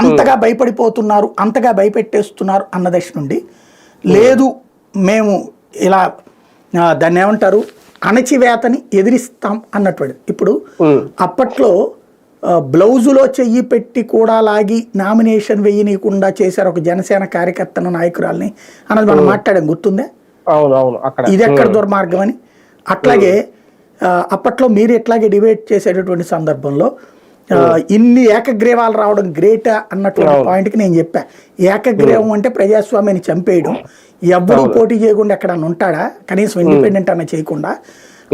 అంతగా భయపడిపోతున్నారు అంతగా భయపెట్టేస్తున్నారు అన్న దశ నుండి లేదు మేము ఇలా దాన్ని ఏమంటారు? అణచివేతని ఎదిరిస్తాం అన్నటువంటి ఇప్పుడు అప్పట్లో బ్లౌజులో చెయ్యి పెట్టి కూడా లాగి నామినేషన్ వేయనీయకుండా చేశారు ఒక జనసేన కార్యకర్తను నాయకురాల్ని అన్నది మనం మాట్లాడాం గుర్తుందే? ఇది ఎక్కడ దుర్మార్గం అని అట్లాగే అప్పట్లో మీరు ఎట్లాగే డిబేట్ చేసేటటువంటి సందర్భంలో ఇన్ని ఏకగ్రీవాలు రావడం గ్రేట్ అన్నటువంటి పాయింట్కి నేను చెప్పా. ఏకగ్రీవం అంటే ప్రజాస్వామ్యాన్ని చంపేయడం. ఎవ్వరూ పోటీ చేయకుండా ఎక్కడన్నా ఉంటాడా? కనీసం ఇండిపెండెంట్ అన్న చేయకుండా.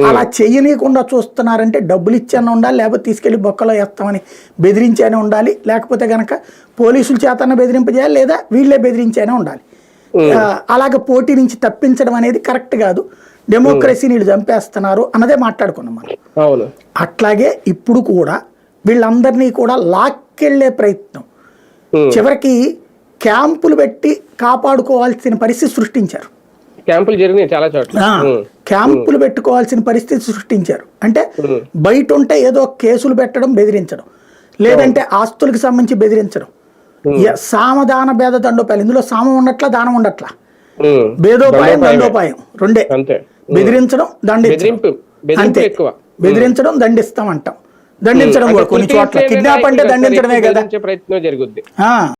అలా చెయ్యనీయకుండా చూస్తున్నారంటే డబ్బులు ఇచ్చానే ఉండాలి లేకపోతే తీసుకెళ్ళి బొక్కలో వేస్తామని బెదిరించానే ఉండాలి లేకపోతే గనక పోలీసుల చేతన బెదిరింపజేయాలి లేదా వీళ్ళే బెదిరించానే ఉండాలి. అలాగ పోటీ నుంచి తప్పించడం అనేది కరెక్ట్ కాదు. డెమోక్రసీని వీళ్ళు చంపేస్తున్నారు అన్నదే మాట్లాడుకున్నాం మనం. అట్లాగే ఇప్పుడు కూడా వీళ్ళందరినీ కూడా లాక్కెళ్ళే ప్రయత్నం. చివరికి క్యాంపులు పెట్టి కాపాడుకోవాల్సిన పరిస్థితి సృష్టించారు. క్యాంపులు జరిగినాయి చాలా చోట్ల. క్యాంపులు పెట్టుకోవాల్సిన పరిస్థితి సృష్టించారు. అంటే. బయట ఉంటే ఏదో కేసులు పెట్టడం బెదిరించడం. లేదంటే ఆస్తులకు సంబంధించి బెదిరించడం. సామదాన భేద దండోపాయం. ఇందులో సామం ఉండట్లా దానం ఉండట్లా. భేదోపాయం దండోపాయం. రెండే. బెదిరించడం దండించడం అంతే. ఎక్కువ. బెదిరించడం దండిస్తాం అంటాం దండించడం కూడా కొన్ని చోట్ల. కిడ్నాప్ అంటే దండించడమే కదా. ప్రయత్నం జరుగుద్ది.